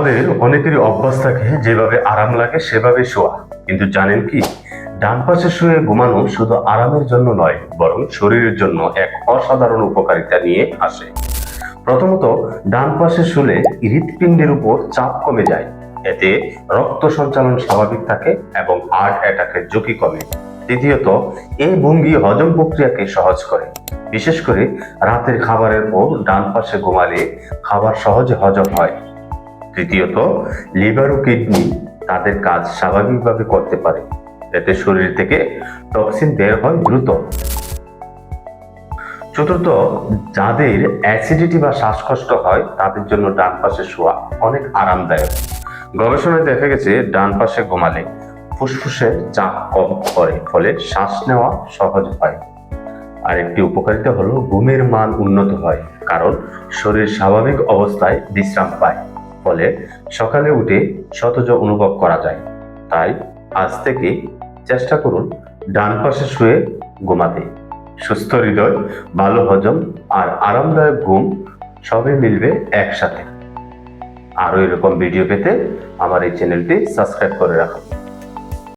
আমাদের অনেকেরই অভ্যাস থাকে, যেভাবে আরাম লাগে সেভাবে শোয়া। কিন্তু জানেন কি? ডান পাশে শুয়ে ঘুমানো শুধু আরামের জন্য নয়, বরং শরীরের জন্য এক অসাধারণ উপকারিতা নিয়ে আসে। প্রথমত, ডান পাশে শুলে হৃৎপিণ্ডের উপর চাপ কমে যায়। এতে রক্ত সঞ্চালন স্বাভাবিক থাকে এবং হার্ট অ্যাটাকের ঝুঁকি কমে। দ্বিতীয়ত এই ভঙ্গি হজম প্রক্রিয়াকে সহজ করে। বিশেষ করে রাতের খাবারের পর ডান পাশে ঘুমালে খাবার সহজে হজম হয়। তৃতীয়ত, লিভার ও কিডনি তাদের কাজ স্বাভাবিকভাবে করতে পারে। এতে শরীর থেকে টক্সিন বের হয় দ্রুত। চতুর্থ, যাদের অ্যাসিডিটি বা শ্বাসকষ্ট হয়, তাদের জন্য ডান পাশে শোয়া অনেক আরামদায়ক। গবেষণায় দেখা গেছে, ডান পাশে ঘুমালে ফুসফুসের চাপ কম করে, ফলে শ্বাস নেওয়া সহজ হয়। আর একটি উপকারিতা হলো, ঘুমের মান উন্নত হয়, কারণ শরীর স্বাভাবিক অবস্থায় বিশ্রাম পায়। ফলে সকালে উঠে সতেজ অনুভব করা যায়। তাই আজ থেকে চেষ্টা করুন ডান পাশে শুয়ে ঘুমাতে। সুস্থ হৃদয়, ভালো হজম আর আরামদায়ক ঘুম সবই মিলবে একসাথে। আরও এরকম ভিডিও পেতে আমার এই চ্যানেলটি সাবস্ক্রাইব করে রাখুন।